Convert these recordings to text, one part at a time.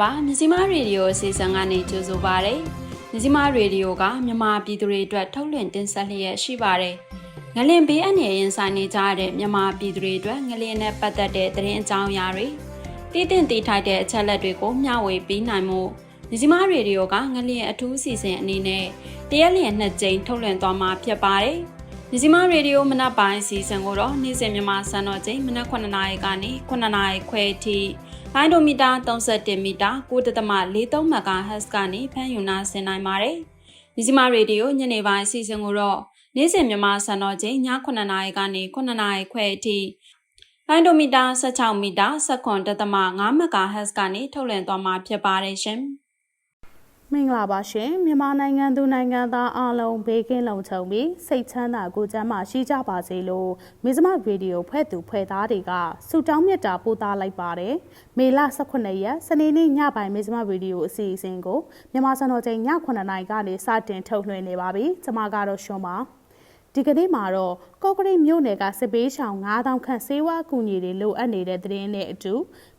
မင်္ဂလာပါမြစီမရေဒီယိုအစီအစဉ်ကနေကြိုဆိုပါရစေမြစီမရေဒီယိုကမြန်မာပြည်သူတွေအတွက်ထုတ်လွှင့်တင်ဆက်လျက်ရှိပါတယ်ငလင်ဘေးအန္တရာယ်ရင်ဆိုင်နေကြတဲ့မြန်မာပြည်သူတွေအတွက်ငလင်နဲ့ပတ်သက်တဲ့သတင်းအကြောင်းအရာတွေတည်တင်တည်ထိုက်တဲ့အချက်လက်တွေကိုမျှဝေပေးနိုင်မှုမြစီမရေဒီယိုကငလင်အထူးအစီအစဉ်အနေနဲ့တရက်လျက်နှစ်ကြိမ်ထုတ်လွှင့်သွားမှာဖြစ်ပါတယ်မြစီမရေဒီယိုမနက်ပိုင်းအစီအစဉ်ကိုတော့နေ့စဉ်မြန်မာစံတော်ချိန်မနက်9:00နာရီကနေ9:00နာရီခွဲအထိ လိုင်းဒိုမီတာ31မီတာ9.43 MHz ကနေဖမ်းယူနာဆင်နိုင်ပါတယ်။မြစီမရေဒီယိုညနေပိုင်းအစီအစဉ်ကိုတော့နေ့စဉ်မြန်မာစံတော်ချိန်ည9:00နာရီကနေ9:00နာရီခွဲအထိလိုင်းဒိုမီတာ16မီတာ7.5 MHz ကနေထုတ်လွှင့်သွားမှာဖြစ်ပါတယ်ရှင်။ မင်္ဂလာပါရှင်မြန်မာနိုင်ငံသူနိုင်ငံသားအားလုံးဘေးကင်းလုံခြုံပြီးစိတ်ချမ်းသာကိုယ်ကျန်းမာရှိကြပါစေလို့မဇ္ဈိမရေဒီယိုဖွဲ့သူဖွဲ့သားတွေကဆုတောင်းမြတ်တာပို့သလိုက်ပါတယ်မေလ18ရက်စနေနေ့ညပိုင်းမဇ္ဈိမရေဒီယိုအစီအစဉ်ကိုမြန်မာစံတော်ချိန်ည9:00နာရီကနေစတင်ထုတ်လွှင့်နေပါပြီကျွန်မကတော့ရှွန်ပါ ဒီကနေ့မှာတော့ကော့ကရိတ်မြို့နယ်ကစစ်ပေးရှောင်9000ခန့်စေဝါအကူအညီတွေလိုအပ်နေတဲ့သတင်းနဲ့အတူ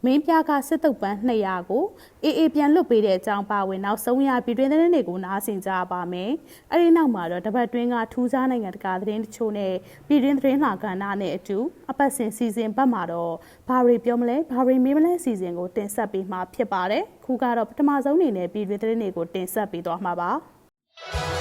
မင်းပြကစစ်တုပ်ပန်း200ကိုအေးအေးပြန်လွတ်ပေးတဲ့အကြောင်းပါဝင်နောက်ဆုံးရပြည်တွင်းသတင်းတွေကိုနားဆင်ကြပါမယ်။အဲဒီနောက်မှာတော့တပတ်တွင်းကထူးခြားနိုင်ငံတကာသတင်းတချို့နဲ့ပြည်တွင်းသတင်းလာကဏ္ဍနဲ့အတူအပတ်စဉ်စီစဉ်ပတ်မှာတော့ဘာတွေပြောမလဲဘာတွေမေးမလဲစီစဉ်ကိုတင်ဆက်ပေးမှာဖြစ်ပါတယ်။ခုကတော့ပထမဆုံးအနေနဲ့ပြည်တွင်းသတင်းတွေကိုတင်ဆက်ပေးသွားမှာပါ။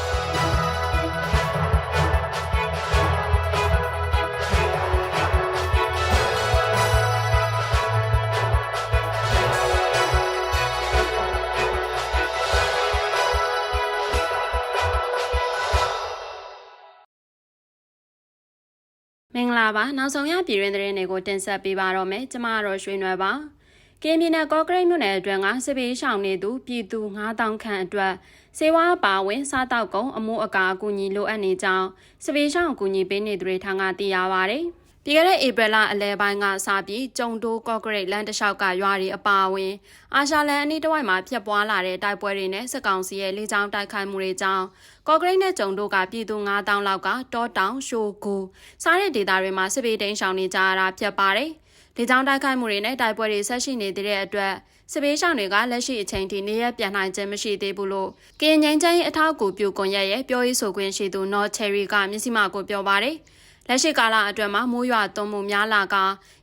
င်္ဂလာပါနောက်ဆုံးရပြည်တွင်းသတင်းတွေကိုတင်ဆက်ပေးပါတော့မယ်ကျမကတော့ရွှေနွယ်ပါကင်းပြည်နယ်ကော့ကရိတ်မြို့နယ်အတွင်းကစစ်ပေးရှောင်နေသူပြည်သူ9000ခန့်အတွက်စေဝါပါဝင်စားတောက်ကုံအမိုးအကာအကူအညီလိုအပ်နေကြောင်းစစ်ပေးရှောင်အကူအညီပေးနေသူတွေထံကသိရပါဗျ။ ပြီးခဲ့တဲ့ဧပြီလအလယ်ပိုင်းကစပြီးကျုံတိုးကော့ဂရိတ်လမ်းတစ်လျှောက်ကရွာတွေအပါအဝင်အာရှလန်အနီးတစ်ဝိုက်မှာဖျက်ပွားလာတဲ့တိုက်ပွဲတွေနဲ့စစ်ကောင်စီရဲ့လေကြောင်းတိုက်ခိုက်မှုတွေကြောင့်ကော့ဂရိတ်နဲ့ကျုံတိုးကပြည်သူ9000လောက်ကတောတောင်ရှိုးကူစားတဲ့ဒေသတွေမှာစစ်ပေးတိန်ရှောင်နေကြရတာဖြစ်ပါတယ်။လေကြောင်းတိုက်ခိုက်မှုတွေနဲ့တိုက်ပွဲတွေဆက်ရှိနေတဲ့အတွက်စစ်ပေးဆောင်တွေကလက်ရှိအချိန်ထိနေရပြန်နိုင်ခြင်းမရှိသေးဘူးလို့ကရင်ငိမ့်ချမ်းအထောက်အကူပြုကွန်ရက်ရဲ့ပြောရေးဆိုခွင့်ရှိသူ North Cherry ကမျက်စိမှကိုပြောပါတယ်။ လက်ရှိကာလအတွင်းမှာမိုးရွာသွန်းမှုများလာက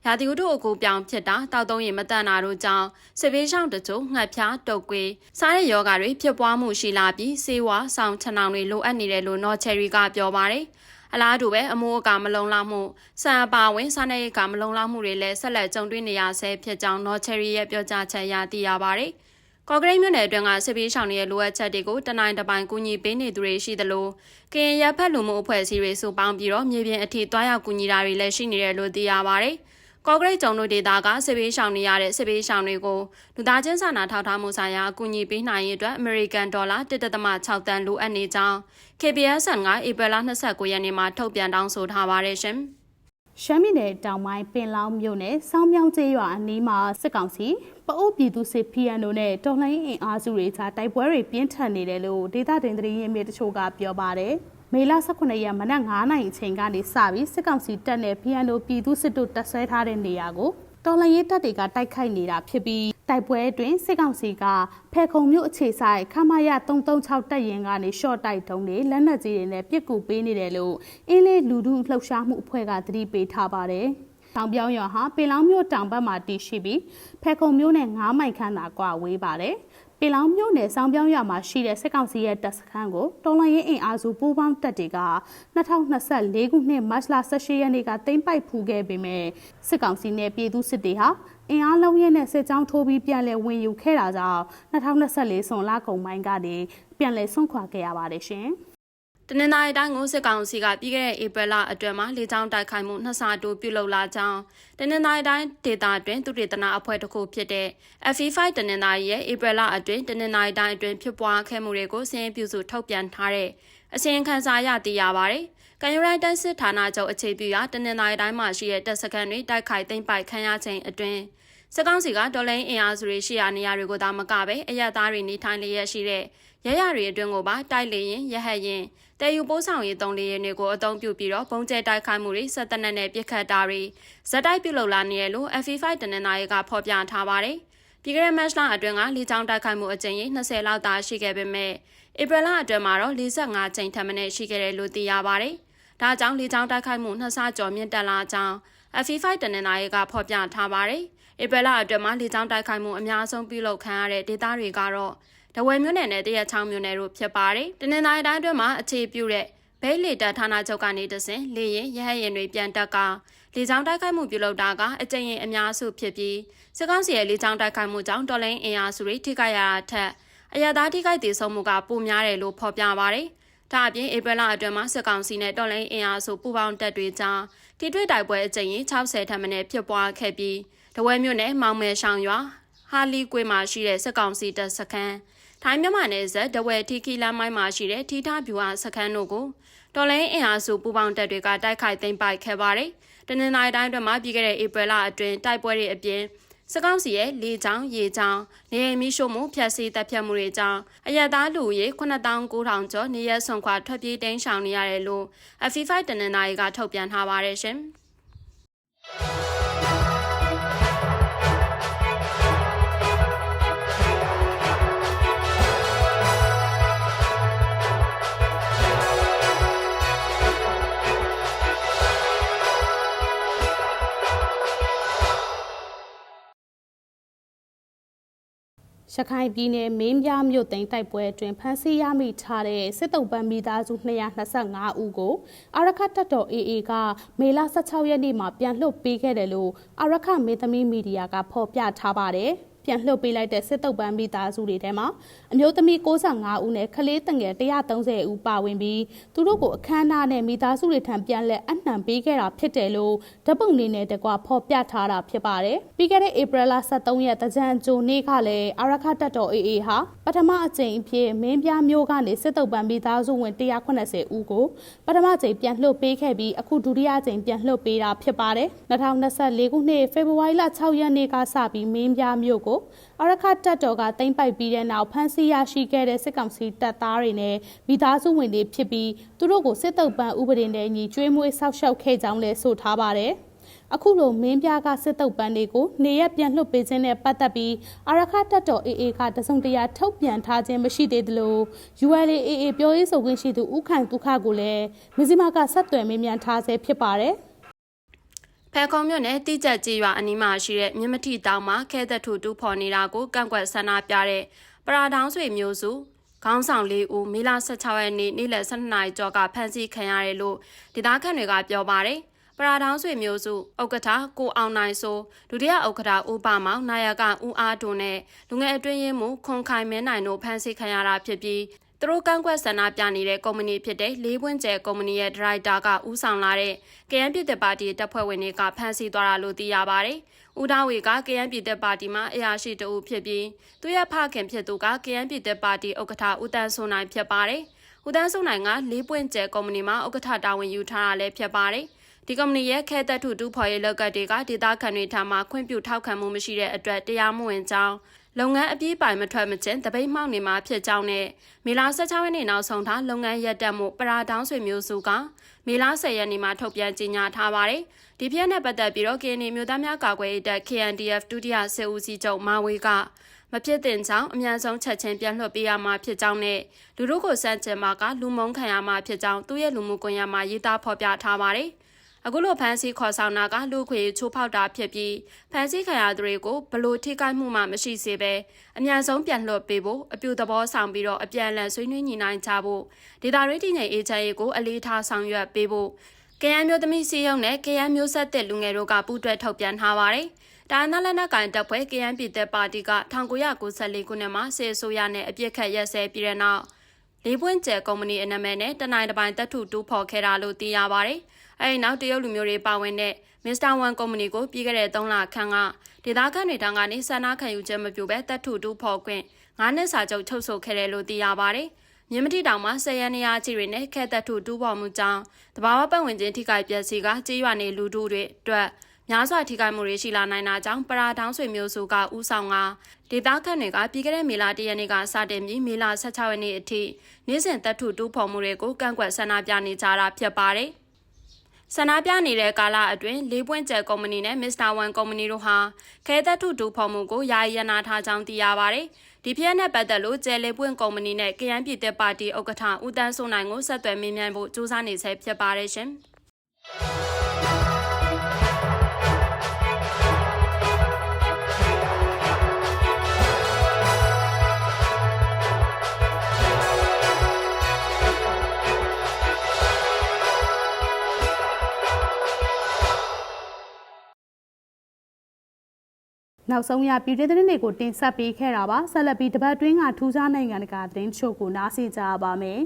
ရာသီဥတုအကူပြောင်းဖြစ်တာတောက်သုံးရင်မတန်တာတို့ကြောင့်စစ်ပေးရှောင်းတချို့ငှက်ဖျားတုတ်ကွေးစားတဲ့ယောဂါတွေဖြစ်ပွားမှုရှိလာပြီးဆေးဝါးဆောင်ချနောင်တွေလိုအပ်နေတယ်လို့နော်ချယ်ရီကပြောပါတယ်အလားတူပဲအမိုးအကာမလုံလောက်မှုစံအပါဝင်စားနေကမလုံလောက်မှုတွေလည်းဆက်လက်ကြုံတွေ့နေရဆဲဖြစ်ကြောင်းနော်ချယ်ရီရဲ့ပြောကြားချက်အရသိရပါတယ်။ ကော့ကရိတ်မြို့နယ်အတွင်းကစစ်ပေးဆောင်ရဲ့လိုအပ်ချက်တွေကိုတနိုင်တပိုင်ကူညီပေးနေသူတွေရှိသလိုကရင်ရပ်ဖက်လူမှုအဖွဲ့အစည်းတွေစုပေါင်းပြီးတော့မြေပြင်အထိတွားရောက်ကူညီတာတွေလည်းရှိနေတယ်လို့သိရပါဗျ။ကော့ကရိတ်ကျုံတို့ဒေသကစစ်ပေးဆောင်နေရတဲ့စစ်ပေးဆောင်တွေကိုလူသားချင်းစာနာထောက်ထားမှုဆိုင်ရာအကူအညီပေးနိုင်ရေးအတွက် American Dollar 1.6တန်လိုအပ်နေကြောင်း KBS ကဧပြီလ29ရက်နေ့မှာထုတ်ပြန်တောင်းဆိုထားပါတယ်ရှင်။ ရှမ်းပြည်နယ်တောင်ပိုင်းပင်လောင်းမြို့နယ်စောင်းမြောင်းကျေးရွာအနီးမှာစစ်ကောင်စီပအိုးပြည်သူစစ် PNO နဲ့တော်လှန်ရေးအင်အားစုတွေကြားတိုက်ပွဲတွေပြင်းထန်နေတယ်လို့ဒေသတင်သတင်းရင်းမြစ်တချို့ကပြောပါတယ်။မေလ18ရက်မနက်9:00နာရီအချိန်ကနေစပြီးစစ်ကောင်စီတပ်နဲ့ PNO ပြည်သူစစ်တို့တပ်ဆွဲထားတဲ့နေရာကို တော်လှန်ရေးတပ်တွေကတိုက်ခိုက်နေတာဖြစ်ပြီးတိုက်ပွဲအတွင်းစစ်ကောင်စီကဖဲခုံမြို့အခြေဆိုင်ခမာရ336တပ်ရင်ကနေရှော့တိုက်တုံးတွေလက်နက်ကြီးတွေနဲ့ပစ်ကူပေးနေတယ်လို့အင်းလေးလူထုလှုပ်ရှားမှုအဖွဲ့ကသတိပေးထားပါတယ်။တောင်ပြောင်းရွာဟာပင်လောင်းမြို့တောင်ဘက်မှာတည်ရှိပြီးဖဲခုံမြို့နဲ့9မိုင်ခန့်သာကွာဝေးပါတယ်။ ပင်လောင်းမြို့နယ်စောင်းပြောင်းရွာမှာရှိတဲ့စစ်ကောင်စီရဲ့တပ်စခန်းကိုတော်လှန်ရေးအင်အားစုပူးပေါင်းတပ်တွေက2024ခုနှစ်မတ်လ18ရက်နေ့ကသိမ်းပိုက်ဖူးခဲ့ပေမဲ့စစ်ကောင်စီနဲ့ပြည်သူစစ်တွေဟာအင်အားလုံးရဲနဲ့စစ်ကြောင်းထိုးပြီးပြန်လည်ဝင်ယူခဲ့တာကြောင့်2024ဆွန်လကုန်ပိုင်းကနေပြန်လည်ဆွန့်ခွာခဲ့ရပါတယ်ရှင်။ တနင်္သာရီတိုင်းကိုစစ်ကောင်စီကပြီးခဲ့တဲ့ဧပြီလအတွင်းမှာလေကြောင်းတိုက်ခိုက်မှုနှစ်ဆတိုးပြုလုပ်လာကြောင်းတနင်္သာရီတိုင်းဒေသအတွင်းသူတေသနာအဖွဲ့တစ်ခုဖြစ်တဲ့ FE5 တနင်္သာရီရဲ့ဧပြီလအတွင်းတနင်္သာရီတိုင်းအတွင်းဖြစ်ပွားခဲ့မှုတွေကိုစင်းပြုစုထုတ်ပြန်ထားတဲ့အစီရင်ခံစာရသိရပါတယ်။ကံယူရိုက်တန်စစ်ဌာနချုပ်အခြေပြုရာတနင်္သာရီတိုင်းမှာရှိတဲ့တပ်စခန်းတွေတိုက်ခိုက်သိမ်းပိုက်ခံရခြင်းအတွင်းစစ်ကောင်စီကဒေါ်လာအင်အားစုတွေရှိရာနေရာတွေကိုသာမကပဲအရက်သားတွေနေထိုင်လျက်ရှိတဲ့ရရတွေအတွင်းကိုပါတိုက်လေရင်ရဟတ်ရင် တဲယူပိုးဆောင်ရေးတုံးလေးရင်တွေကိုအသုံးပြုပြီးတော့ပုံကျဲတိုက်ခိုက်မှုတွေဆက်တနက်နဲ့ပြစ်ခတ်တာတွေဇက်တိုက်ပြုလုပ်လာနေရလို့ FE5 တနင်္လာရီကဖော်ပြထားပါတယ်။ပပြီးခဲ့တဲ့ match လအတွင်းကလေကြောင်းတိုက်ခိုက်မှုအကြိမ်ရေ20လောက်သာရှိခဲ့ပေမဲ့ဧပြီလအတွင်းမှာတော့45ကြိမ်ထပ်မံရှိခဲ့တယ်လို့သိရပါတယ်။ဒါကြောင့်လေကြောင်းတိုက်ခိုက်မှုနှစ်ဆကျော်မြင့်တက်လာကြောင်း FE5 တနင်္လာရီကဖော်ပြထားပါတယ်။ဧပြီလအတွင်းမှာလေကြောင်းတိုက်ခိုက်မှုအများဆုံးပြုလုပ်ခံရတဲ့ဒေသတွေကတော့ တဝယ်မြို့နယ်နဲ့တရက်ချောင်းမြို့နယ်တို့ဖြစ်ပါတယ်။တနင်္လာရီတိုင်းအတွင်းမှာအခြေပြုတဲ့ဘဲလေတပ်ဌာနချုပ်ကနေတဆင်လေရင်ရဟတ်ရင်တွေပြန်တက်ကလေကြောင်းတိုက်ခိုက်မှုပြုလုပ်တာကအကြိမ်ရင်အများစုဖြစ်ပြီးစစ်ကောင်စီရဲ့လေကြောင်းတိုက်ခိုက်မှုကြောင့်တော်လိုင်းအင်အားစုတွေထိခိုက်ရတာထက်အရသာထိခိုက်ဒေဆုံးမှုကပိုများတယ်လို့ဖော်ပြပါတယ်။ဒါအပြင်ဧပြီလအတွင်းမှာစစ်ကောင်စီနဲ့တော်လိုင်းအင်အားစုပူးပေါင်းတပ်တွေကြားထိတွေ့တိုက်ပွဲအကြိမ်ရင်60ထပ်မံဖြစ်ပွားခဲ့ပြီးတဝဲမြို့နယ်မောင်မဲဆောင်ရွာဟာလီကွေမှာရှိတဲ့စစ်ကောင်စီတပ်စခန်း ထိုင်းမြန်မာနယ်စပ်တဝဲထီခီလမ်းမိုင်းမှာရှိတဲ့ထီထဗျူဟာစခန်းတို့ကိုတော်လိုင်းအင်အားစုပူးပေါင်းတပ်တွေကတိုက်ခိုက်သိမ်းပိုက်ခဲ့ပါတယ်။တနင်္လာရီတိုင်းအတွင်းမှာပြီးခဲ့တဲ့ဧပြီလအတွင်းတိုက်ပွဲတွေအပြင်စကောင်းစီရဲ့လေချောင်းရေချောင်းနေအိမ်မီးရှို့မှုဖျက်ဆီးတပ်ဖြတ်မှုတွေကြောင့်အရသားလူရေ8900ကျော်နေရက်ဆွန်ခွာထွက်ပြေးတိမ်းရှောင်နေရတယ်လို့ FI5 တနင်္လာရီကထုတ်ပြန်ထားပါတယ်ရှင်။ ရခိုင်ပြည်နယ်မင်းပြမြို့သိမ်းတိုက်ပွဲအတွင်းဖမ်းဆီးရမိထားတဲ့စစ်တုပ်ပန်းမိသားစု225ဦးကိုအာရခတပ်တော် AA ကမေလ16ရက်နေ့မှာပြန်လွှတ်ပေးခဲ့တယ်လို့အာရခမေသမီမီဒီယာကဖော်ပြထားပါတယ်။ ပြန်လှုပ်ပေးလိုက်တဲ့စစ်တုပ်ပန်းမိသားစုတွေထဲမှာအမျိုးသမီး65ဦးနဲ့ကလေးတငယ်130ဦးပါဝင်ပြီးသူတို့ကိုအခမ်းအနားနဲ့မိသားစုတွေထံပြန်လက်အနှံပေးခဲ့တာဖြစ်တယ်လို့ဓပုံနေနဲ့တကွဖော်ပြထားတာဖြစ်ပါတယ်။ပြီးခဲ့တဲ့ဧပြီလ23ရက်တကြံကြိုနေ့ကလည်းအာရခတပ်တော် AA ဟာပထမအကြိမ်အဖြစ်မင်းပြမျိုးကနေစစ်တုပ်ပန်းမိသားစုဝင်180ဦးကိုပထမကြိမ်ပြန်လှုပ်ပေးခဲ့ပြီးအခုဒုတိယကြိမ်ပြန်လှုပ်ပေးတာဖြစ်ပါတယ်။2024ခုနှစ်ဖေဖော်ဝါရီလ6ရက်နေ့ကစပြီးမင်းပြမျိုးကိုအရခတပ်တော်ကတင်ပိုက်ပြီးတဲ့နောက်ဖမ်းဆီးရရှိခဲ့တဲ့စစ်ကောင်စီတပ်သားတွေနဲ့မိသားစုဝင်တွေဖြစ်ပြီးသူတို့ကိုစစ်တုပ်ပန်းဥပဒေနဲ့ညီကျွေးမွေးဆောက်ရှောက်ခဲ့ကြောင်းလည်းဆိုထားပါတယ်။အခုလိုမင်းပြားကစစ်တုပ်ပန်းတွေကိုနေရက်ပြန်လွှတ်ပေးခြင်းနဲ့ပတ်သက်ပြီးအာရခတပ်တော် AA ကတစုံတရာထုတ်ပြန်ထားခြင်းမရှိသေးသလို ULAA ပြောရေးဆိုခွင့်ရှိသူဥခိုင်ဒုက္ခကိုလည်းမြစည်းမကဆက်သွယ်မေးမြန်းထားဆဲဖြစ်ပါတယ်။ ဖဲခုံမြို့နယ်တိကျက်ကြီးရွာအနီးမှာရှိတဲ့မြမတိတောင်မှာခဲသက်ထူတူဖော်နေတာကိုကန့်ကွက်ဆန္ဒပြတဲ့ပရာဒေါင်းဆွေမျိုးစုခေါင်းဆောင်လေးဦးမေလ16ရက်နေ့နေ့လယ်12နာရီကျော်ကဖမ်းဆီးခံရတယ်လို့ဒေသခံတွေကပြောပါတယ်ပရာဒေါင်းဆွေမျိုးစုဥက္ကဋ္ဌကိုအောင်နိုင်ဆိုဒုတိယဥက္ကဋ္ဌဦးပါမောင်နာယကဦးအားတွန်နဲ့လူငယ်အတွင်းရေးမှူးခွန်ခိုင်မဲနိုင်တို့ဖမ်းဆီးခံရတာဖြစ်ပြီး သူတို့ကန့်ကွက်ဆန္ဒပြနေတဲ့ကုမ္ပဏီဖြစ်တဲ့လေးပွင့်ကျဲကုမ္ပဏီရဲ့ဒရိုက်တာကဦးဆောင်လာတဲ့ကရန်ပြည်သက်ပါတီတပ်ဖွဲ့ဝင်တွေကဖမ်းဆီးသွားတာလို့သိရပါတယ်။ဦးဒါဝေကကရန်ပြည်သက်ပါတီမှာအရာရှိတအုပ်ဖြစ်ပြီးသူရဲ့ဖခင်ဖြစ်သူကကရန်ပြည်သက်ပါတီဥက္ကဋ္ဌဦးတန်းစိုးနိုင်ဖြစ်ပါတယ်။ဦးတန်းစိုးနိုင်ကလေးပွင့်ကျဲကုမ္ပဏီမှာဥက္ကဋ္ဌတာဝန်ယူထားတာလည်းဖြစ်ပါတယ်။ဒီကုမ္ပဏီရဲ့ခဲသက်ထုတူဖော်ရေးလောက်ကတွေကဒေသခံတွေထံမှခွင့်ပြုထောက်ခံမှုမရှိတဲ့အတွက်တရားမဝင်ကြောင်း လုပ်ငန်းအပြည့်ပိုင်မထွက်မချင်းတပိတ်မှောက်နေမှာဖြစ်ကြောင်းနဲ့မေလ16ရက်နေ့နောက်ဆုံးထားလုပ်ငန်းရပ်တက်မှုပရာတောင်းဆွေမျိုးစုကမေလ10ရက်နေ့မှာထုတ်ပြန်ကြေညာထားပါတယ်။ဒီပြည့်နဲ့ပတ်သက်ပြီးတော့ KNY မြို့သားများကာကွယ်ရေးတပ် KNDF ဒုတိယစစ်ဦးစီးချုပ်မာဝေကမဖြစ်တင်ကြောင်းအမြန်ဆုံးချက်ချင်းပြန်လွှတ်ပေးရမှာဖြစ်ကြောင်းနဲ့လူတို့ကိုစန့်ကျင်မှာကလူမုံခံရမှာဖြစ်ကြောင်းသူ့ရဲ့လူမှုကွန်ရက်မှာရေးသားဖော်ပြထားပါတယ်။ အခုလိုဖမ်းဆီးခေါ်ဆောင်တာကလူခွေချိုးဖောက်တာဖြစ်ပြီးဖမ်းဆီးခံရသူတွေကိုဘလို့ထိခိုက်မှုမှမရှိစေဘဲအမြန်ဆုံးပြန်လွှတ်ပေးဖို့အပြူသဘောဆောင်ပြီးတော့အပြန်အလှန်ဆွေးနွေးညှိနှိုင်းကြဖို့ဒေတာရေးတည်ငြိမ်အေဂျင့်ရေးကိုအလေးထားဆောင်ရွက်ပေးဖို့ကရန်မျိုးသမီးစီယုံနဲ့ကရန်မျိုးဆက်တဲ့လူငယ်တို့ကပူးတွဲထုတ်ပြန်ထားပါတယ်။ဒါနလက်နက်ကန်တပ်ဖွဲ့ကရန်ပြည်သက်ပါတီက1994ခုနှစ်မှာစေဆိုရနဲ့အပြစ်ခတ်ရက်စဲပြီးတဲ့နောက် လေးပွင့်ကျဲကုမ္ပဏီအနမဲနဲ့တနိုင်တပိုင်းတပ်ထုတူးဖော်ခဲ့တာလို့သိရပါတယ်။အဲဒီနောက်တရုတ်လူမျိုးတွေပါဝင်တဲ့ Mr. One ကုမ္ပဏီကိုပြီးခဲ့တဲ့3လခန့်ကဒေသခံတွေတန်းကနေဆန္ဒခံယူချက်မပြုဘဲတပ်ထုတူဖော်ခွင့်9နှစ်စာချုပ်ချုပ်ဆိုခဲ့တယ်လို့သိရပါတယ်။မြင်းမတိတောင်မှာဆယ်ရနေရချီတွေနဲ့ခဲတပ်ထုတူဖော်မှုကြောင့်တဘာဝပတ်ဝန်းကျင်ထိခိုက်ပျက်စီးကကြေးရွာနေလူထုတွေအတွက် များစွာထိခိုက်မှုတွေရှိလာနိုင်တာကြောင့်ပရာတောင်းဆွေမျိုးစုကဥဆောင်ကဒေသခံတွေကပြီးခဲ့တဲ့မေလ၁ရက်နေ့ကစတင်ပြီးမေလ16ရက်နေ့အထိနေ့စဉ်တပ်ထုတူဖော်မှုတွေကိုကန့်ကွက်ဆန္ဒပြနေကြတာဖြစ်ပါတယ်။ဆန္ဒပြနေတဲ့ကာလအတွင်းလေးပွင့်ကျဲကုမ္ပဏီနဲ့ Mr. One ကုမ္ပဏီတို့ဟာခဲသက်ထုဒူဖော်မှုကိုယာယီရနာထားကြောင်းသိရပါတယ်။ဒီဖြစ်ရပ်နဲ့ပတ်သက်လို့ကျဲလေးပွင့်ကုမ္ပဏီနဲ့ကရန်ပြည်သက်ပါတီဥက္ကဋ္ဌဦးတန်းစိုးနိုင်ကိုဆက်သွယ်မေးမြန်းဖို့ကြိုးစားနေဆဲဖြစ်ပါတယ်ရှင်။ နောက်ဆုံးရပြည်တွင်းသတင်းတွေကိုတင်ဆက်ပေးခဲ့တာပါဆက်လက်ပြီးတပတ်တွင်းကထူးခြားနိုင်ငံတကာသတင်းချို့ကိုနားဆင်ကြရပါမယ်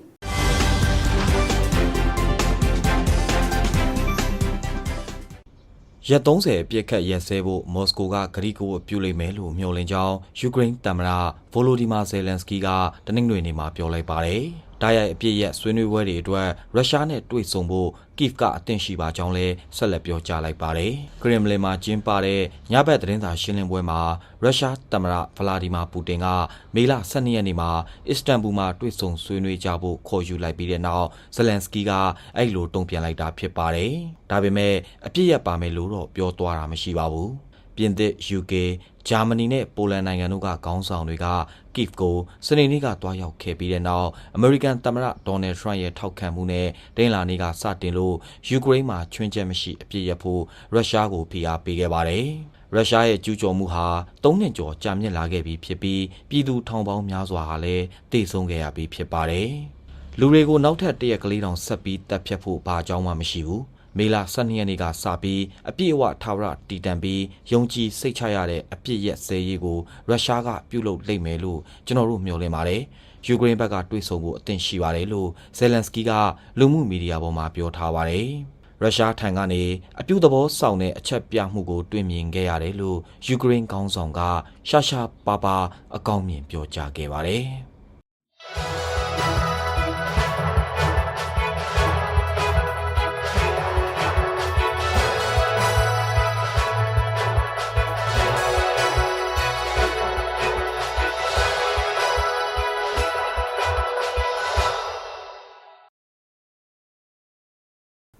ရက်30အပြစ်ခတ်ရက်စဲဖို့မော်စကိုကဂရီကိုပြုလိမ့်မယ်လို့မျှော်လင့်ကြောင်းယူကရိန်းသမ္မတဗိုလိုဒီမာဇယ်လန်စကီကတနင်္ဂနွေနေ့မှာပြောလိုက်ပါတယ်။ တားရိုက်အပြစ်ရက်ဆွေးနွေးပွဲတွေအတွက်ရုရှားနဲ့တွေ့ဆုံဖို့ကိဗ်ကအသင့်ရှိပါကြောင်းလည်းဆက်လက်ပြောကြားလိုက်ပါတယ်။ခရင်မလင်မှာကျင်းပတဲ့ညဘက်သတင်းစာရှင်းလင်းပွဲမှာရုရှားသမ္မတဗလာဒီမာပူတင်ကမေလ12ရက်နေ့မှာအစ္စတန်ဘူမှာတွေ့ဆုံဆွေးနွေးကြဖို့ခေါ်ယူလိုက်ပြီးတဲ့နောက်ဇလန်စကီကအဲ့လိုတုံ့ပြန်လိုက်တာဖြစ်ပါတယ်။ဒါပေမဲ့အပြစ်ရက်ပါမယ်လို့တော့ပြောသွားတာမရှိပါဘူး။ ပြင်သစ် UK ဂျာမနီနဲ့ပိုလန်နိုင်ငံတို့ကခေါင်းဆောင်တွေကကိဗ်ကိုစနေနေ့ကတွားရောက်ခဲ့ပြီးတဲ့နောက်အမေရိကန်သမ္မတဒေါ်နယ်ထရန့်ရဲ့ထောက်ခံမှုနဲ့တင်းလာနေ့ကစတင်လို့ယူကရိန်းမှာချွင်းချက်မရှိအပြစ်ရဖို့ရုရှားကိုဖိအားပေးခဲ့ပါတယ်။ရုရှားရဲ့ကျူးကျော်မှုဟာ၃နှစ်ကျော်ကြာမြင့်လာခဲ့ပြီးဖြစ်ပြီးပြည်သူထောင်ပေါင်းများစွာဟာလည်းတိတ်ဆုံးခဲ့ရပြီးဖြစ်ပါတယ်။လူတွေကိုနောက်ထပ်တရက်ကလေးတောင်ဆက်ပြီးတပ်ဖြတ်ဖို့ဘာအကြောင်းမှမရှိဘူး။ မေလ12ရက်နေ့ကစပြီးအပြည့်အဝထာဝရတည်တံပြီးယုံကြည်စိတ်ချရတဲ့အပြည့်ရက်စဲရေးကိုရုရှားကပြုလုပ်လိမ့်မယ်လို့ကျွန်တော်တို့မျှော်လင့်ပါတယ်။ယူကရိန်းဘက်ကတွေးဆုံဖို့အသင့်ရှိပါတယ်လို့ဇယ်လန်စကီကလူမှုမီဒီယာပေါ်မှာပြောထားပါတယ်။ရုရှားထံကနေအပြုသဘောဆောင်တဲ့အချက်ပြမှုကိုတွေ့မြင်ခဲ့ရတယ်လို့ယူကရိန်းခေါင်းဆောင်ကရှာရှာပါပါအကောင်းမြင်ပြောကြားခဲ့ပါတယ်။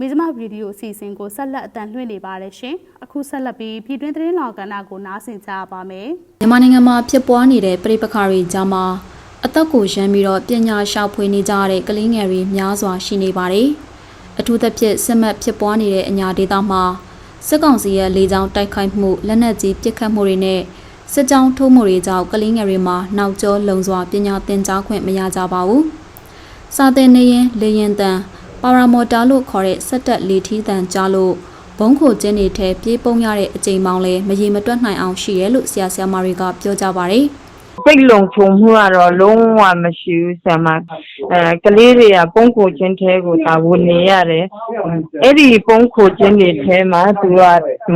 မိဇမဗီဒီယိုအစီအစဉ်ကိုဆက်လက်အတန်လွှင့်နေပါတယ်ရှင်အခုဆက်လက်ပြီးပြည်တွင်းသတင်းလောကဏ္ဍကိုနားဆင်ကြရပါမယ်မြန်မာနိုင်ငံမှာဖြစ်ပွားနေတဲ့ပြည်ပခါတွေကြားမှာအသက်ကိုရမ်းပြီးတော့ပညာရှာဖွေနေကြတဲ့ကလေးငယ်တွေများစွာရှိနေပါတယ်။အထူးသဖြင့်စစ်မှတ်ဖြစ်ပွားနေတဲ့အညာဒေသမှာစစ်ကောင်စီရဲ့လေကြောင်းတိုက်ခိုက်မှုလက်နက်ကြီးပစ်ခတ်မှုတွေနဲ့စစ်ကြောင်းထိုးမှုတွေကြောင့်ကလေးငယ်တွေမှာနောက်ကျောလုံစွာပညာသင်ကြားခွင့်မရကြပါဘူး။စာသင်နေရင်လေရင်တန် ပါရာမော်တာလို့ခေါ်တဲ့စက်တက်လေထီးတန်ကြားလို့ဘုံခိုကျင်းတွေထဲပြေးပုံရတဲ့အချိန်မောင်းလဲမရေမတွက်နိုင်အောင်ရှိရဲလို့ဆရာဆရာမတွေကပြောကြပါတယ်။စိတ်လုံခြုံမှုကတော့လုံးဝမရှိဘူးဆရာမအဲကလေးတွေကပုံခိုခြင်းထဲကိုသာဝင်နေရတယ်အဲ့ဒီပုံခိုခြင်းတွေထဲမှာသူက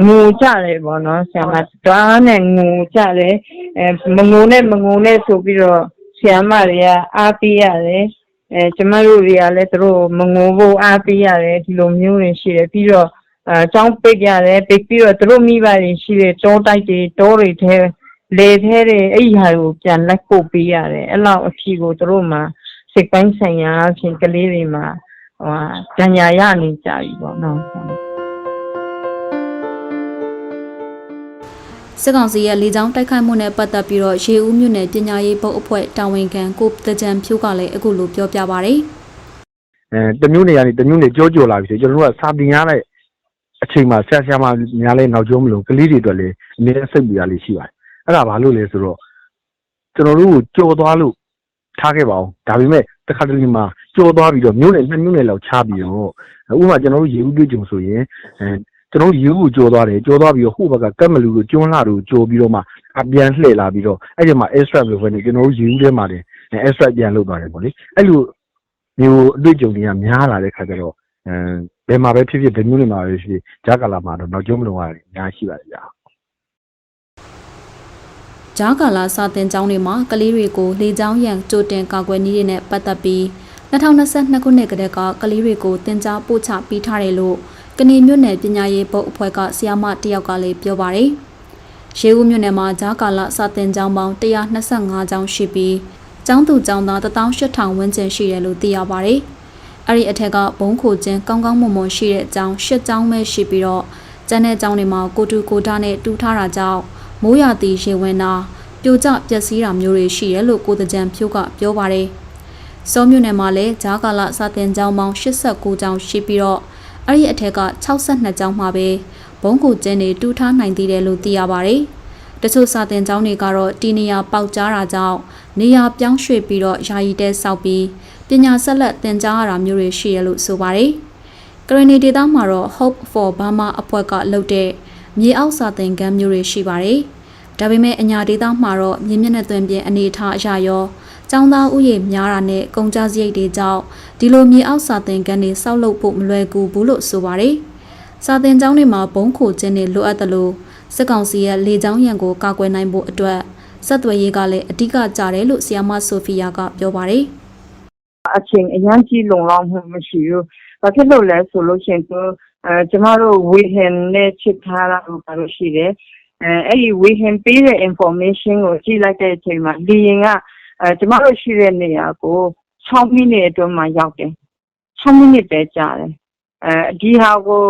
ငိုကြတယ်ပေါ့နော်ဆရာမတွားနဲ့ငိုကြတယ်အဲမငိုနဲ့မငိုနဲ့ဆိုပြီးတော့ဆရာမတွေကအားပေးရတယ် အဲကျမတို့တွေကလည်းသူတို့မငိုဖို့အားပေးရတယ်ဒီလိုမျိုးတွေရှိတယ်ပြီးတော့အဲចောင်းပိတ်ရတယ်ပိတ်ပြီးတော့သူတို့မိဘတွေရှိတဲ့တောတိုက်တွေတောတွေထဲလေထဲတွေအဲ့ဒီဟာကိုပြန်လက်ပို့ပေးရတယ်အဲ့လောက်အထီကိုသူတို့မှာစိတ်ပိုင်းဆိုင်ရာအဖြစ်ကလေးတွေမှာဟိုဟာဉာဏ်ရနေကြပြီပေါ့နော် စစ်ကောင်စီရဲ့လေကြောင်းတိုက်ခိုက်မှုနဲ့ပတ်သက်ပြီးတော့ရေဦးမြို့နယ်ပညာရေးဘုတ်အဖွဲ့တာဝန်ခံကိုတကြံဖြိုးကလည်းအခုလိုပြောပြပါဗျာအဲတမျိုးနေရာနေတမျိုးနေကြောကြောလာပြီဆိုကျွန်တော်တို့ကစာတင်ရတဲ့အချိန်မှာဆရာဆရာမများလဲနောက်ကျောမလို့ကလေးတွေအတွက်လည်းအများစိတ်ပူရလေးရှိပါတယ်အဲ့ဒါဘာလို့လဲဆိုတော့ကျွန်တော်တို့ကိုကြောသွားလို့ထားခဲ့ပါအောင်ဒါပေမဲ့တစ်ခါတလေမှာကြောသွားပြီးတော့မျိုးနဲ့နှစ်မျိုးနဲ့လောက်ချပြီးတော့ဥပမာကျွန်တော်တို့ရေဦးတွေ့ကြုံဆိုရင်အဲ ကျွန်တော်တို့ရေဦးကိုကြောသွားတယ်ကြောသွားပြီးတော့ဟိုဘက်ကကတ်မလူကိုကျွန်းလာတို့ကြောပြီးတော့မှအပြန်လှည့်လာပြီးတော့အဲ့ဒီမှာ extra လို့ပဲနေကျွန်တော်တို့ရေဦးထဲမှာတယ် extra ပြန်လုပ်သွားတယ်ပေါ့လေအဲ့လိုမျိုးအတွေ့အကြုံတွေကများလာတဲ့ခါကျတော့အဲဘယ်မှာပဲဖြစ်ဖြစ်ဒီမျိုးတွေမှာပဲဖြစ်ဖြစ်ဂျာကာလာမှာတော့နောက်ကျုံးမလုံးရတယ်အများကြီးရှိပါတယ်ဗျာဂျားကာလာစာတင်ကျောင်းတွေမှာကလေးတွေကိုလေကြောင်းရန်ကြိုတင်ကာကွယ်နည်းတွေနဲ့ပတ်သက်ပြီး2022ခုနှစ်ကတည်းကကလေးတွေကိုတင် जा ပို့ချပေးထားတယ်လို့ ကနေမြို့နယ်ပညာရေးဘုတ်အဖွဲ့ကဆရာမတယောက်ကလည်းပြောပါတယ်။ရေဦးမြို့နယ်မှာဂျားကာလာစာတင်ကျောင်းပေါင်း125ကျောင်းရှိပြီးကျောင်းသူကျောင်းသား18000ဝန်းကျင်ရှိတယ်လို့သိရပါတယ်။အဲ့ဒီအထက်ကဘုံခိုကျင်းကောင်းကောင်းမွန်မွန်ရှိတဲ့အကြောင်းရှစ်ကြောင်းပဲရှိပြီးတော့ကျန်တဲ့အကြောင်းတွေမှာကိုတူကိုတာနဲ့တူထားတာကြောင့်မိုးရသည်ရေဝင်တာပြိုကျပျက်စီးတာမျိုးတွေရှိတယ်လို့ကိုတကြံဖြိုးကပြောပါတယ်။စောမြို့နယ်မှာလည်းဂျားကာလစာတင်ကျောင်းပေါင်း89ကျောင်းရှိပြီးတော့ အဲ့ဒီအထက်က62ကျောင်းမှာပဲဘုံကိုကျင်းတွေတူထားနိုင်သေးတယ်လို့သိရပါတယ်။တချို့စာတင်ကျောင်းတွေကတော့တီနေယာပေါက်ကြားတာကြောင့်နေရာပြောင်းရွှေ့ပြီးတော့ယာယီတဲဆောက်ပြီးပညာဆက်လက်သင်ကြားရတာမျိုးတွေရှိရလို့ဆိုပါတယ်။ကရနီဒေတာမှာတော့ Hope for Burma အဖွဲ့ကလုပ်တဲ့မြေအောက်စာသင်ခန်းမျိုးတွေရှိပါတယ်။ဒါပေမဲ့အညာဒေတာမှာတော့မြေမျက်နှာသွင်းပြင်အနေအထားအရာရော ကျောင်းသားဥယေများတာနဲ့ကုန်ကြစရိတ်တွေကြောင့်ဒီလိုမြေအောက်စာသင်ခန်းတွေဆောက်လုပ်ဖို့မလွယ်ကူဘူးလို့ဆိုပါတယ်။စာသင်ကျောင်းတွေမှာဘုံခိုခြင်းတွေလိုအပ်တယ်လို့စစ်ကောင်စီရဲ့လေကြောင်းရန်ကိုကာကွယ်နိုင်ဖို့အတွက်ဆက်သွယ်ရေးကလည်းအဓိကကြတယ်လို့ဆီယာမဆိုဖီယာကပြောပါတယ်။အချိန်အရင်ကြီးလုံလောက်မှုမရှိဘူး။ဘာဖြစ်လို့လဲဆိုလို့ရှိရင်သူအဲကျမတို့ဝေဟင်နဲ့ချစ်ထားတာလို့ပါလို့ရှိတယ်။အဲအဲ့ဒီဝေဟင်ပေးတဲ့ information ကိုကြည့်လိုက်တဲ့အချိန်မှာလေရင်က အဲကျမတို့ရှိတဲ့နေရာကို6မိနစ်အတွင်းမှာရောက်တယ်။6မိနစ်ပဲကြာတယ်။အဲဒီဟာကို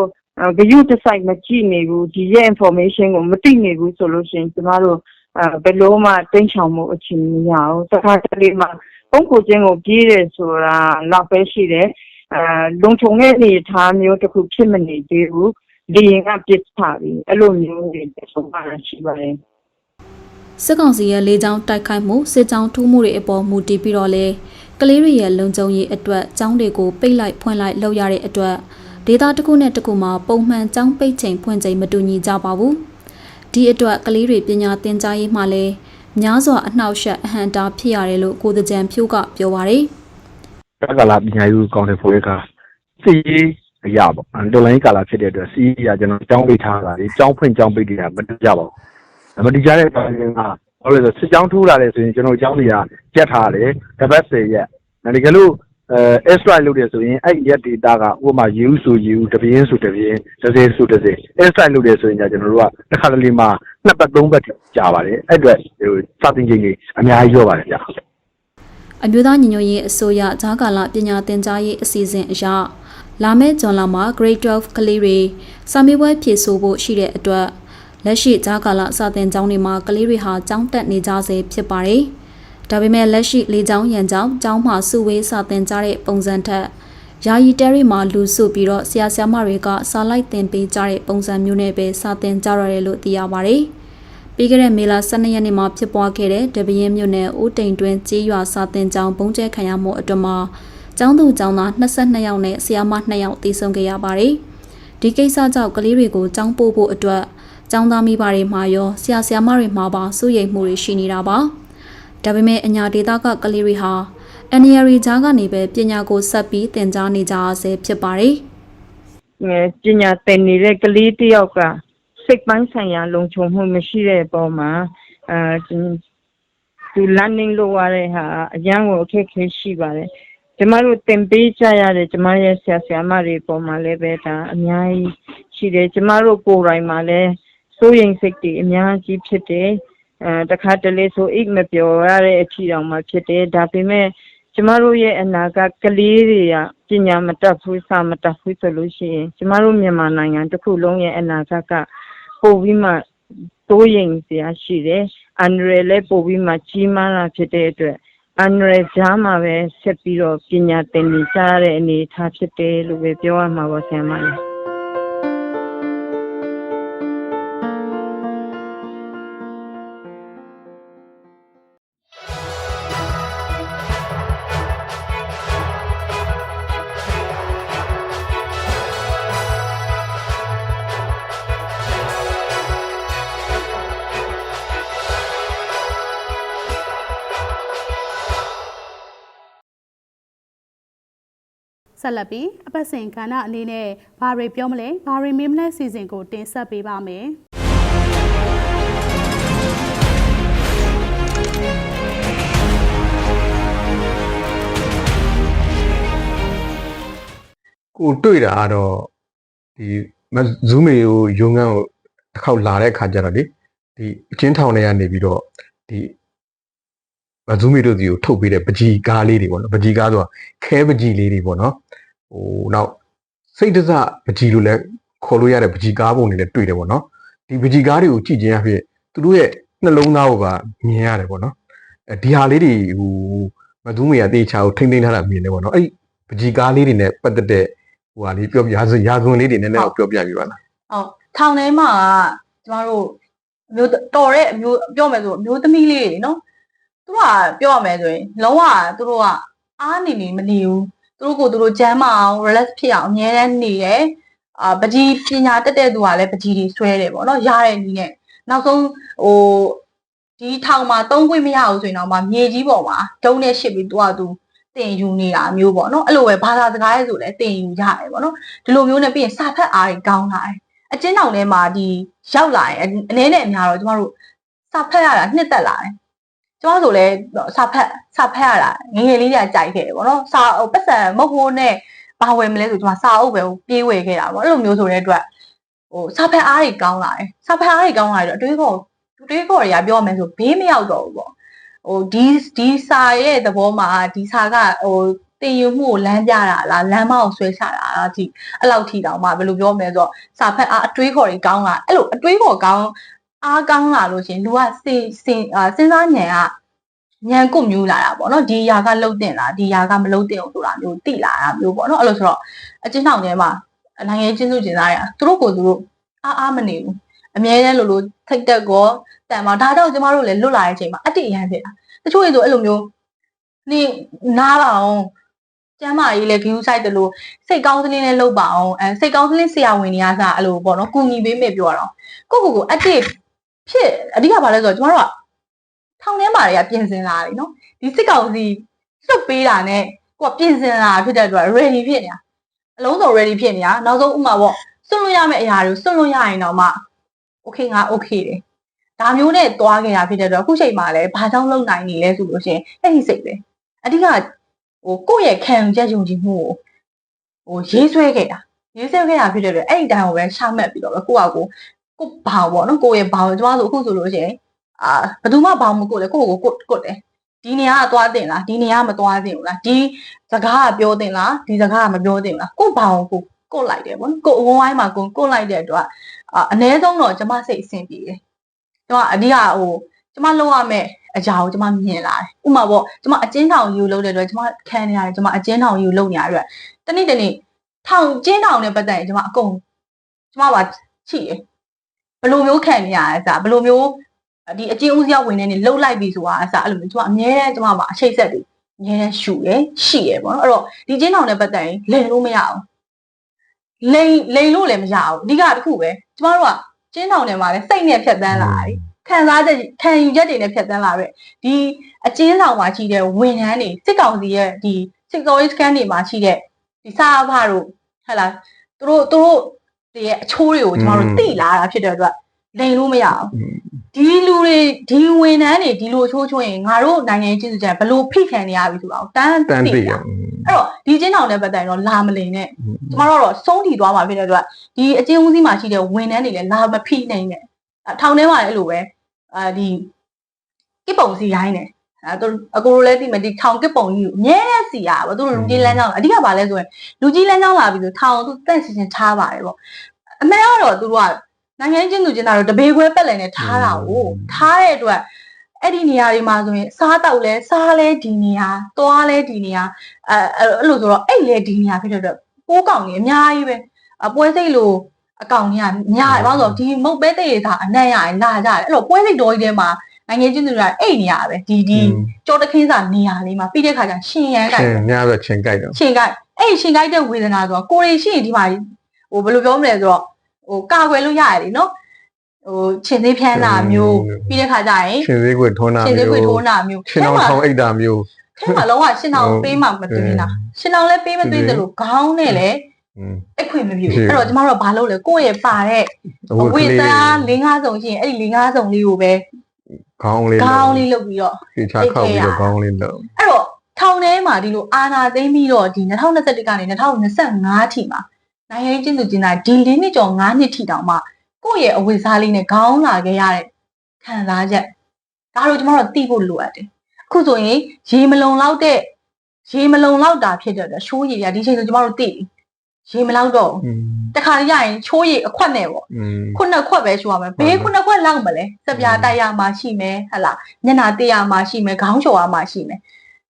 ဂရုတစိုက်မကြည့်နေဘူးဒီရဲ့ information ကိုမသိနေဘူးဆိုလို့ရှိရင်ကျမတို့အဲဘယ်လိုမှတင်းချောင်မှုအချိန်မရဘူး။တစ်ခါတလေမှာပုံကိုချင်းကိုပြေးတယ်ဆိုတာတော့ပဲရှိတယ်အဲလုံခြုံတဲ့အနေအထားမျိုးတစ်ခုဖြစ်မနေသေးဘူးလေရင်ကပြစ်ထားပြီအဲ့လိုမျိုးတွေဆုံးပါရှိပါတယ် စစ်ကောင်စီရဲ့လေကြောင်းတိုက်ခိုက်မှုစစ်ကြောင်းထူးမှုတွေအပေါ်မူတည်ပြီးတော့လေကလေးတွေရဲ့လုံခြုံရေးအတွက်ကျောင်းတွေကိုပိတ်လိုက်ဖွင့်လိုက်လုပ်ရတဲ့အတွက်ဒေတာတစ်ခုနဲ့တစ်ခုမှာပုံမှန်ကျောင်းပိတ်ချိန်ဖွင့်ချိန်မတူညီကြပါဘူးဒီအတွက်ကလေးတွေပညာသင်ကြားရေးမှလည်းများစွာအနှောက်အယှက်အဟန့်တားဖြစ်ရတယ်လို့ကိုတကြံဖြိုးကပြောပါတယ်ကကလာပညာရေးကောင်းတဲ့ဖိုရကစီရေးအရာပေါ့အန်တော်လိုင်းကာလာဖြစ်တဲ့အတွက်စီရေးကကျွန်တော်ကြောင်းပိတ်ထားတာလေကြောင်းဖွင့်ကြောင်းပိတ်နေတာမတူကြပါဘူး မတူကြတဲ့ပိုင်းကဘာလို့လဲဆိုစစ်ကြောင်းထိုးလာတယ်ဆိုရင်ကျွန်တော်ကြောင်းတွေကကြက်ထားတယ်တပတ်စေရက်တကယ်လို့အဲ extra လုပ်တယ်ဆိုရင်အဲ့ရက် data ကဥပမာ U ဆို U တပြင်းဆိုတပြင်းတစ်စဲဆိုတစ်စဲ extra လုပ်တယ်ဆိုရင်ကျွန်တော်တို့ကတစ်ခါတလေမှာနှစ်ပတ်သုံးပတ်ကြာပါတယ်အဲ့အတွက်ဟိုစတင်ချိန်ကြီးအများကြီးရောပါတယ်ဗျအမျိုးသားညီညွတ်ရေးအစိုးရဂျားကာလပညာသင်ကြားရေးအစီအစဉ်အရလာမယ့်ဇွန်လမှာ Grade 12ကလေးတွေစာမေးပွဲဖြေဆိုဖို့ရှိတဲ့အတွက် လက်ရှိဂျားကာလစာသင်ကျောင်းတွေမှာကလေးတွေဟာကျောင်းတက်နေကြဆဲဖြစ်ပါတယ်။ဒါပေမဲ့လက်ရှိလေကျောင်းရန်ကျောင်းကျောင်းမှာစုဝေးစာသင်ကြတဲ့ပုံစံထက်ယာယီတဲရီမှာလူစုပြီးတော့ဆရာဆရာမတွေကစာလိုက်သင်ပေးကြတဲ့ပုံစံမျိုးနဲ့ပဲစာသင်ကြရတယ်လို့သိရပါတယ်။ပြီးခဲ့တဲ့မေလ12ရက်နေ့မှာဖြစ်ပွားခဲ့တဲ့တပင်းမြို့နယ်ဦးတိန်တွင်ကြေးရွာစာတင်ကျောင်းဘုံကျဲခံရမှုအတွက်မှာကျောင်းသူကျောင်းသား22ယောက်နဲ့ဆရာမ2ယောက်တည်ဆုံခဲ့ရပါတယ်။ဒီကိစ္စကြောင့်ကလေးတွေကိုကျောင်းပို့ဖို့အတွက် ကျောင်းသားမိဘတွေမှာရောဆရာဆရာမတွေမှာပါစိုးရိမ်မှုတွေရှိနေတာပါ။ဒါပေမဲ့အညာဒေတာကကလေးတွေဟာအန်ရီရီဂျာကနေပဲပညာကိုဆက်ပြီးသင်ကြားနေကြဆဲဖြစ်ပါတယ်။ငယ်ပညာသင်နေတဲ့ကလေးတစ်ယောက်ကစိတ်ပိုင်းဆိုင်ရာလုံခြုံမှုမရှိတဲ့အပေါ်မှာအဲသူ learning လုပ်ရတဲ့ဟာအရန်ကိုအခက်အခဲရှိပါတယ်ကျမတို့သင်ပေးကြရတဲ့ကျမရဲ့ဆရာဆရာမတွေပေါ်မှာလည်းပဲဒါအများကြီးရှိတယ်ကျမတို့ကိုယ်တိုင်မှာလည်း စိုးရိမ်စိတ်တွေအများကြီးဖြစ်တယ်အဲတခါတလေဆိုအိတ်မပျော်ရတဲ့အထီတောင်မှဖြစ်တယ်ဒါပေမဲ့ကျမတို့ရဲ့အနာကကလေးတွေကပညာမတတ်ဘူးစာမတတ်ဘူးဆိုလို့ရှိရင်ကျမတို့မြန်မာနိုင်ငံတစ်ခုလုံးရဲ့အနာဂတ်ကပိုပြီးမှတိုးရင်စရာရှိတယ်အန်ရယ်လည်းပိုပြီးမှကြီးမားတာဖြစ်တဲ့အတွက်အန်ရယ်ကြားမှာပဲဆက်ပြီးတော့ပညာသင်နေကြရတဲ့အနေအထားဖြစ်တယ်လို့ပဲပြောရမှာပါဆရာမကြီး ဆက်လက်ပြီးအပတ်စဉ်ကဏ္ဍအနေနဲ့ဘာတွေပြောမလဲဘာတွေမေးမလဲစီစဉ်ကိုတင်ဆက်ပေးပါမယ်ကိုတွေ့တာကတော့ဒီဇူးမေကိုယုံငန်းကိုတစ်ခေါက်လာတဲ့အခါကျတော့လေဒီအချင်းထောင်ထဲကနေပြီးတော့ဒီ ဇူးမေတို့စီကိုထုတ်ပေးတဲ့ပကြီကားလေးတွေပေါ့နော်ပကြီကားဆိုတာခဲပကြီလေးတွေပေါ့နော်ဟိုနောက်စိတ်တစပကြီးလို့လည်းခေါ်လို့ရတဲ့ပကြီးကားပုံတွေလည်းတွေ့တယ်ပေါ့နော်ဒီပကြီးကားတွေကိုကြည့်ခြင်းအဖြစ်သူတို့ရဲ့နှလုံးသားကိုပါမြင်ရတယ်ပေါ့နော်အဲဒီဟာလေးတွေဟိုမသူမေရတေချာကိုထိမ့်သိမ်းထားတာမြင်တယ်ပေါ့နော်အဲ့ဒီပကြီးကားလေးတွေနဲ့ပတ်သက်တဲ့ဟိုဟာလေးပြောပြရာဇရာဇဝင်လေးတွေနည်းနည်းတော့ပြောပြပြပါလားဟုတ်ထောင်ထဲမှာကကျမတို့အမျိုးတော်တဲ့အမျိုးပြောမယ်ဆိုအမျိုးသမီးလေးတွေနော် သူကပြောရမယ်ဆိုရင်လုံးဝသူတို့ကအားနေနေမနေဘူးသူတို့ကိုသူတို့ကျမ်းမအောင် relax ဖြစ်အောင်အမြဲတမ်းနေတယ်အာပကြီးပညာတက်တဲ့သူကလည်းပကြီးတွေဆွဲတယ်ပေါ့နော်ရတဲ့နည်းနဲ့နောက်ဆုံးဟိုဒီထောင်မှာသုံးခွင့်မရဘူးဆိုရင်တော့မှမြေကြီးပေါ်မှာဒုံးနဲ့ရှစ်ပြီးသူကသူတင်ယူနေတာမျိုးပေါ့နော်အဲ့လိုပဲဘာသာစကားရဲ့ဆိုလည်းတင်ယူရတယ်ပေါ့နော်ဒီလိုမျိုးနဲ့ပြီးရင်စာဖတ်အားတွေကောင်းလာတယ်အကျဉ်းထောင်ထဲမှာဒီရောက်လာရင်အနည်းနဲ့အများတော့ကျမတို့စာဖတ်ရတာနှစ်သက်လာတယ် ကျမဆိုလဲစာဖတ်စာဖတ်ရတာငယ်ငယ်လေးတည်းကြိုက်ခဲ့တယ်ပေါ့နော်စာဟိုပတ်စံမဟုတ်နဲ့ဘာဝယ်မလဲဆိုကျမစာအုပ်ပဲပြေးဝယ်ခဲ့တာပေါ့အဲ့လိုမျိုးဆိုတဲ့အတွက်ဟိုစာဖတ်အားတွေကောင်းလာတယ်စာဖတ်အားတွေကောင်းလာတယ်အတွေးခေါ်အတွေးခေါ်တွေကပြောမယ်ဆိုဘေးမရောက်တော့ဘူးပေါ့ဟိုဒီဒီစာရဲ့သဘောမှာဒီစာကဟိုတင်ယူမှုကိုလမ်းပြတာလားလမ်းမအောင်ဆွဲချတာလားဒီအဲ့လောက်ထိတောင်မှဘယ်လိုပြောမလဲဆိုတော့စာဖတ်အားအတွေးခေါ်တွေကောင်းလာအဲ့လိုအတွေးခေါ်ကောင်း အားကောင်းလာလို့ရှရင်လူကစင်စင်အာစဉ်းစားဉာဏ်ကဉာဏ်ကုတ်မျိုးလာတာပေါ့နော်ဒီຢာကလှုပ်တင်လားဒီຢာကမလှုပ်တင်အောင်ဆိုတာမျိုးတိလာတာမျိုးပေါ့နော်အဲ့လိုဆိုတော့အချင်းထောင်ထဲမှာနိုင်ငံရေးချင်းစုကျင်သားတွေကသူတို့ကိုသူတို့အားအားမနေဘူးအမြဲတမ်းလိုလိုထိတ်တက်ကောတန်ပါဒါတော့ကျမတို့လည်းလွတ်လာတဲ့အချိန်မှာအတိအရန်ဖြစ်တာတချို့ရေဆိုအဲ့လိုမျိုးနေနားပါအောင်ကျမ်းမာရေးလည်းဂယူးဆိုင်တယ်လို့စိတ်ကောင်းစလင်းလေးလုပ်ပါအောင်အဲစိတ်ကောင်းစလင်းဆရာဝန်တွေကစားအဲ့လိုပေါ့နော်ကုညီပေးမယ်ပြောတော့ကိုကိုကို active ဖြစ်အဓိကဘာလဲဆိုတော့ကျမတို့ကထောင်ထဲမှာတွေကပြင်ဆင်လာတယ်နော်ဒီစစ်ကောင်စီလွတ်ပေးတာနဲ့ကိုကပြင်ဆင်လာဖြစ်တဲ့အတွက် ready ဖြစ်နေတာအလုံးစုံ ready ဖြစ်နေတာနောက်ဆုံးဥမာပေါ့စွန့်လို့ရမယ့်အရာတွေကိုစွန့်လို့ရရင်တော့မှ okay ငါ okay တယ်ဒါမျိုးနဲ့သွားခဲ့တာဖြစ်တဲ့အတွက်အခုချိန်မှာလည်းဘာကြောင့်လုံနိုင်နေလဲဆိုလို့ရှိရင်အဲ့ဒီစိတ်ပဲအဓိကဟိုကိုယ့်ရဲ့ခံယူချက်ယုံကြည်မှုကိုဟိုရေးဆွဲခဲ့တာရေးဆွဲခဲ့တာဖြစ်တဲ့အတွက်အဲ့ဒီတိုင်းကိုပဲရှာမှတ်ပြီးတော့ပဲကိုယ့်အကို ကိုဘာပေါ့နော်ကိုယ့်ရဲ့ဘာကိုကျမဆိုအခုဆိုလို့ရှိရင်အာဘယ်သူမှဘာမကိုလဲကိုယ့်ကိုကိုကွတ်တယ်ဒီနေရာကသွားတင်လားဒီနေရာကမသွားတင်ဘူးလားဒီစကားကပြောတင်လားဒီစကားကမပြောတင်ဘူးလားကိုဘာကိုကိုကွတ်လိုက်တယ်ပေါ့နော်ကိုအဝန်းဝိုင်းမှာကိုကွတ်လိုက်တဲ့အတွက်အာအ ਨੇ ဆုံးတော့ကျမစိတ်အဆင်ပြေတယ်ကျမအဓိကဟိုကျမလောက်ရမယ့်အရာကိုကျမမြင်လာတယ်ဥပမာပေါ့ကျမအကျဉ်းထောင်ယူလုပ်တဲ့အတွက်ကျမခံနေရတယ်ကျမအကျဉ်းထောင်ယူလုပ်နေရတဲ့အတွက်တနေ့တနေ့ထောင်ကျင်းထောင်နဲ့ပတ်သက်ရင်ကျွန်မအကုန်ကျွန်မပါချိရ ဘယ်လိုမျိုးခံနေရလဲဆိုတာဘယ်လိုမျိုးဒီအကျဉ်းဦးစီးရောက်ဝင်နေနေလှုပ်လိုက်ပြီဆိုတာအစားအဲ့လိုမျိုးကျွန်မအမြဲတမ်းကျွန်မပါအချိတ်ဆက်တွေအမြဲတမ်းရှူရယ်ရှိရယ်ပေါ့နော်အဲ့တော့ဒီကျင်းထောင်နဲ့ပတ်သက်ရင်လိန်လို့မရအောင်လိန်လိန်လို့လည်းမရအောင်အဓိကတစ်ခုပဲကျွန်တော်တို့ကကျင်းထောင်ထဲမှာလည်းစိတ်နဲ့ဖြတ်တန်းလာတယ်ခံစားချက်ခံယူချက်တွေနဲ့ဖြတ်တန်းလာတဲ့ဒီအကျဉ်းဆောင်မှာရှိတဲ့ဝန်ထမ်းတွေစစ်ကောင်စီရဲ့ဒီစစ်ကောင်စီစကန်တွေမှာရှိတဲ့ဒီစာအဖတို့ဟဲ့လားသူတို့သူတို့ တွေရဲ့အချိုးတွေကိုကျွန်တော်တို့သိလာတာဖြစ်တဲ့အတွက်လိန်လို့မရအောင်ဒီလူတွေဒီဝန်ထမ်းတွေဒီလိုအချိုးချိုးရင်ငါတို့နိုင်ငံရေးချင်းစကြဘယ်လိုဖိခံနေရပြီဆိုတာကိုတန်းတန်သိသိရတာအဲ့တော့ဒီကျင်းတောင်နဲ့ပတ်သက်ရင်တော့လာမလိန်နဲ့ကျမတို့ကတော့စုံးထီသွားမှာဖြစ်တဲ့အတွက်ဒီအကျဉ်းဦးစီးမှာရှိတဲ့ဝန်ထမ်းတွေလည်းလာမဖိနိုင်နဲ့အထောင်ထဲမှာလည်းအဲ့လိုပဲအာဒီကိပုံစီရိုင်းတယ် အဲသူအကိုလိုလည်းသိမယ်ဒီထောင်ကိပုံကြီးကိုအမြဲတမ်းစီရပါသူတို့လူကြီးလမ်းကြောင်းလာအဓိကဘာလဲဆိုရင်လူကြီးလမ်းကြောင်းလာပြီဆိုထောင်သူတန့်စင်စင်ထားပါတယ်ပေါ့အမှန်ကတော့သူတို့ကနိုင်ငံချင်းသူချင်းတာတော့တပေခွဲပက်လည်နဲ့ထားတာကိုထားတဲ့အတွက်အဲ့ဒီနေရာတွေမှာဆိုရင်စားတောက်လဲစားလဲဒီနေရာသွားလဲဒီနေရာအဲအဲ့လိုဆိုတော့အဲ့လေဒီနေရာဖြစ်တဲ့အတွက်ပိုးကောင်ကြီးအများကြီးပဲအပွဲစိတ်လိုအကောင်ကြီးကများတယ်ဘာလို့ဆိုတော့ဒီမုတ်ပဲတဲ့ရတာအနံ့ရရင်လာကြတယ်အဲ့တော့ပွဲစိတ်တော်ကြီးထဲမှာ နိုင်ငံချင်းတွေကအဲ့နေရာပဲဒီဒီကြောတခင်းစာနေရာလေးမှာပြီးတဲ့ခါကျရှင်ရန်ကြိုက်ရှင်များဆိုချင်းကြိုက်တော့ရှင်ကြိုက်အဲ့ရှင်ကြိုက်တဲ့ဝေဒနာဆိုတော့ကိုရီရှိရင်ဒီမှာဟိုဘယ်လိုပြောမလဲဆိုတော့ဟိုကာကွယ်လို့ရတယ်လीနော်ဟိုခြင်သေးဖြန်းတာမျိုးပြီးတဲ့ခါကျရင်ရှင်သေးကိုထုံးတာခြင်သေးမျိုးခွေထိုးတာမျိုးရှင်အောင်ထောင်အိတ်တာမျိုးထဲမှာလုံးဝရှင်အောင်ပေးမှမသွင်းတာရှင်အောင်လည်းပေးမသွင်းတယ်လို့ခေါင်းနဲ့လည်းอืมအခွင့်မပြုဘူးအဲ့တော့ကျမတို့ကဘာလုပ်လဲကိုယ့်ရဲ့ပါတဲ့အအဝတ်ကဝိလေးသား၄၅စုံရှိရင်အဲ့ဒီ၄၅စုံလေးကိုပဲ ခေါင်းလေးခေါင်းလေးလုပ်ပြီးတော့ဖြေချခောက်ပြီးတော့ခေါင်းလေးလုပ်အဲ့တော့ထောင်ထဲမှာဒီလိုအာဏာသိမ်းပြီးတော့ဒီ2021ကနေ2025ထိမှာနိုင်ငံရေးကျင်းသူကျင်းသားဒီ၄နှစ်ကျော်၅နှစ်ထိတောင်မှကိုယ့်ရဲ့အဝိစားလေးနဲ့ခေါင်းလာခဲ့ရတဲ့ခံစားချက်ဒါတော့ကျမတို့သိဖို့လိုအပ်တယ်အခုဆိုရင်ရေမလုံလောက်တဲ့ရေမလုံလောက်တာဖြစ်တဲ့အတွက်ရှိုးရည်ကဒီချိန်ဆိုကျမတို့သိပြီရေမလောက်တော့ဘူးอืม တခါရရင်ချိုးရည်အခွက်နဲ့ပေါ့ခုနှစ်ခွက်ပဲချိုးရမယ်ဘေးခုနှစ်ခွက်လောက်မလဲစပြားတိုက်ရမှာရှိမယ်ဟလာညနာတေးရမှာရှိမယ်ခေါင်းချော်ရမှာရှိမယ်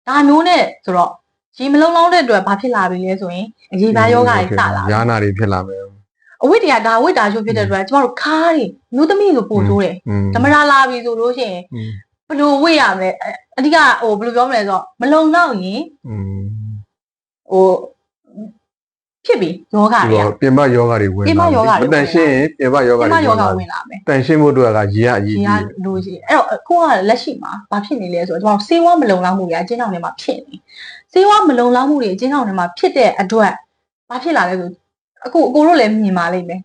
ဒါမျိုးနဲ့ဆိုတော့ရေမလုံးလုံးတဲ့အတွက်ဘာဖြစ်လာပြီလဲဆိုရင်အရေးသားယောဂတွေစလာတယ်။ယာနာတွေဖြစ်လာမယ်။အဝိတ္တရာဒါဝိတ္တာရုပ်ဖြစ်တဲ့အတွက်ကျမတို့ခါးတွေမျိုးသမီးကိုပို့တိုးတယ်။ဓမရာလာပြီဆိုလို့ရှိရင်ဘယ်လိုဝိရမလဲအဓိကဟိုဘယ်လိုပြောမလဲဆိုတော့မလုံလောက်ရင်ဟို ဖြစ်ပြီယောဂဒီတွေကတော့ပြင်ပယောဂတွေဝင်ပြင်ပယောဂတွေမတန်ရှင်းရင်ပြင်ပယောဂဒီတွေမှာယောဂလာဝင်လာမယ်တန်ရှင်းဖို့အတွက်ကရေကအရေးဒီကြီးကလိုချင်အဲ့တော့အခုကလက်ရှိမှာဘာဖြစ်နေလဲဆိုတော့ကျွန်တော်ဆေးဝါးမလုံလောက်မှုတွေအကျဉ်းထောင်ထဲမှာဖြစ်နေဆေးဝါးမလုံလောက်မှုတွေအကျဉ်းထောင်ထဲမှာဖြစ်တဲ့အတွက်ဘာဖြစ်လာလဲဆိုအခုအကိုတို့လည်းမြင်ပါလိမ့်မယ်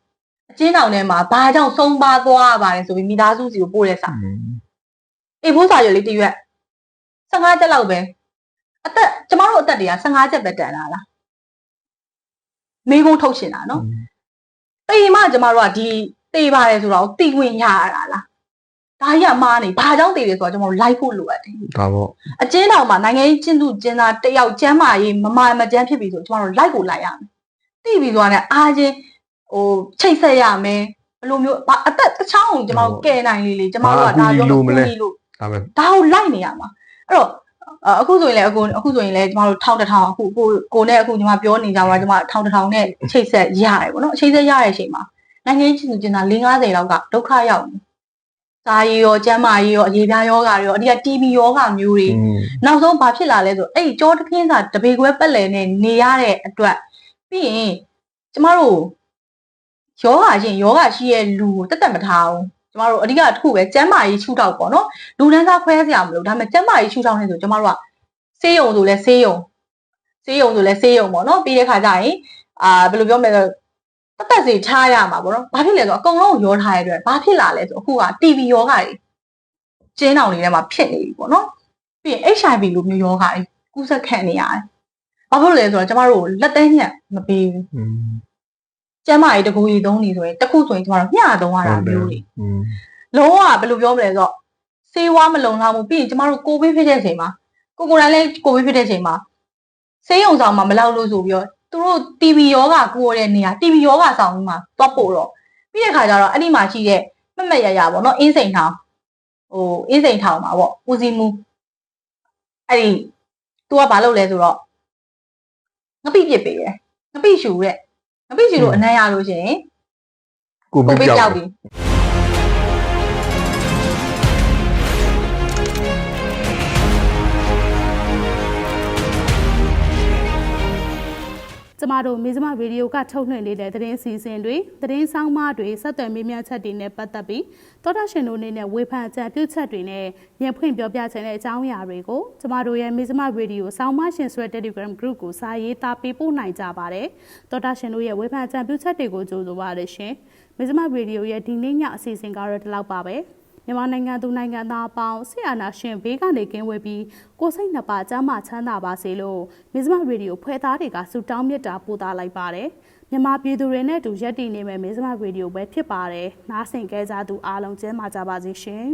အကျဉ်းထောင်ထဲမှာဘာကြောင့်ဆုံးပါသွားရပါတယ်ဆိုပြီးမိသားစုစီကိုပို့တဲ့စာอืมအေးဖိုးစာရွက်လေးတစ်ရွက်15ချက်လောက်ပဲအသက်ကျမတို့အသက်တွေက15ချက်ပဲတန်လာလား မိကုန်းထုတ်ရှင်တာနော်တေမှကျမတို့ကဒီတေပါတယ်ဆိုတော့တီဝင်ရရတာလားဒါကြီးကမားနေဘာကြောင့်တေတယ်ဆိုတော့ကျမတို့လိုက်ဖို့လိုအပ်တယ်ဒါပေါ့အကျဉ်းထောင်မှာနိုင်ငံရေးကျင်းသူကျင်းသားတယောက်ကျမ်းမာရေးမမာမကျန်းဖြစ်ပြီဆိုကျမတို့လိုက်ကိုလိုက်ရမယ်တိပြီဆိုတာနဲ့အားချင်းဟိုချိတ်ဆက်ရမယ်ဘယ်လိုမျိုးဘာအသက်တစ်ချောင်းကိုကျမတို့ကယ်နိုင်လေလေကျမတို့ကဒါပြောလို့လို့ဒါပဲဒါကိုလိုက်နေရမှာအဲ့တော့ အအခုဆိုရင်လည်းအခုအခုဆိုရင်လည်းကျမတို့ထောက်တစ်ထောင်အခုကိုကိုနဲ့အခုညီမပြောနေကြပါကျမထောက်တစ်ထောင်နဲ့ချိတ်ဆက်ရတယ်ပေါ့နော်ချိတ်ဆက်ရတဲ့အချိန်မှာနိုင်ငံရေးကျင်းသူကျင်းသား၄50လောက်ကဒုက္ခရောက်နေစာရေးရောကျန်းမာရေးရောအရေးပြားယောဂါတွေရောအဓိက TB ယောဂါမျိုးတွေอืมနောက်ဆုံးဘာဖြစ်လာလဲဆိုအဲ့ဒီကြောတခင်းစာတပေခွဲပက်လည်နဲ့နေရတဲ့အတွက်ပြီးရင်ကျမတို့ယောဂါရှင်ယောဂါရှိရဲ့လူကိုတက်တက်မထားဘူး ကျမတို့အဓိကတစ်ခုပဲကျန်းမာရေးရှုထောက်ပေါ့နော်လူတန်းစားခွဲစရာမလိုဒါပေမဲ့ကျန်းမာရေးရှုထောက်နေဆိုကျမတို့ကဆေးရုံဆိုလဲဆေးရုံဆေးရုံဆိုလဲဆေးရုံပေါ့နော်ပြီးတဲ့ခါကျရင်အာဘယ်လိုပြောမလဲဆိုတက်တက်စီထားရမှာပေါ့နော်ဘာဖြစ်လဲဆိုတော့အကုန်လုံးကိုရောထားရတဲ့အတွက်ဘာဖြစ်လာလဲဆိုအခုက TB ယောဂါတွေကျင်းအောင်လေးထဲမှာဖြစ်နေပြီပေါ့နော်ပြီးရင် HIV လိုမျိုးယောဂါတွေကူးစက်ခံနေရတယ်။ဘာဖြစ်လို့လဲဆိုတော့ကျမတို့လက်သေးညက်မပေးဘူးอืม။ ကျမကြီးတကူကြီးသုံးနေဆိုရင်တစ်ခုဆိုရင်ကျမတို့မျှသုံးရတာမျိုးတွေ อืม လုံးဝဘယ်လိုပြောမလဲဆိုတော့စေးဝါးမလုံလောက်ဘူးပြီးရင်ကျမတို့ကိုဗစ်ဖြစ်တဲ့အချိန်မှာကိုကိုယ်တိုင်လည်းကိုဗစ်ဖြစ်တဲ့အချိန်မှာဆေးရုံဆောင်မှာမလောက်လို့ဆိုပြီးတော့သူတို့ TB ယောဂါကိုရတဲ့နေရာ TB ယောဂါဆောင်ကြီးမှာသွားပို့တော့ပြီးတဲ့ခါကျတော့အဲ့ဒီမှာရှိတဲ့မက်မက်ရရပေါ့နော်အင်းစိန်ထောင်ဟိုအင်းစိန်ထောင်မှာပေါ့ဦးစီးမှုအဲ့ဒီ तू ကဘာလုပ်လဲဆိုတော့ငပိပစ်ပေးတယ်ငပိရှူတဲ့ ငပိရှူလို့အနံ့ရလို့ရှရင်ကိုကိုဗစ်ဗစ်ကြောကြောက်က်ပြီ ကျမတို့မေဇမရေဒီယိုကထုတ်လွှင့်နေတဲ့သတင်းစီစဉ်တွေသတင်းဆောင်မတွေဆက်သွယ်မေးမြန်းချက်တွေနဲ့ပတ်သက်ပြီးသောတာရှင်တို့အနေနဲ့ဝေဖန်ကြံပြုချက်တွေနဲ့ညံဖွင့်ပြောပြချင်တဲ့အကြောင်းအရာတွေကိုကျမတို့ရဲ့မေဇမရေဒီယိုဆောင်းမရှင်ဆွဲ Telegram Group ကိုစာရေးသားပေးပို့နိုင်ကြပါတယ်သောတာရှင်တို့ရဲ့ဝေဖန်ကြံပြုချက်တွေကိုကြိုဆိုပါရရှင်မေဇမရေဒီယိုရဲ့ဒီနေ့ညအစီအစဉ်ကတော့ဒီလောက်ပါပဲ မြန်မာနိုင်ငံသူနိုင်ငံသားအပေါင်းဆီအာနာရှင်ဘေးကနေကင်းဝေးပြီးကိုယ်စိတ်နှစ်ပါးကျမ်းမာချမ်းသာပါစေလို့မစ္စမရေဒီယိုဖွဲ့သားတွေကဆုတောင်းမြတ်တာပို့သလိုက်ပါတယ်မြန်မာပြည်သူတွေနဲ့အတူရက်တည်နေမဲ့မစ္စမရေဒီယိုပဲဖြစ်ပါတယ်နားဆင်ကြကြသူအားလုံးကျမ်းမာကြပါစေရှင်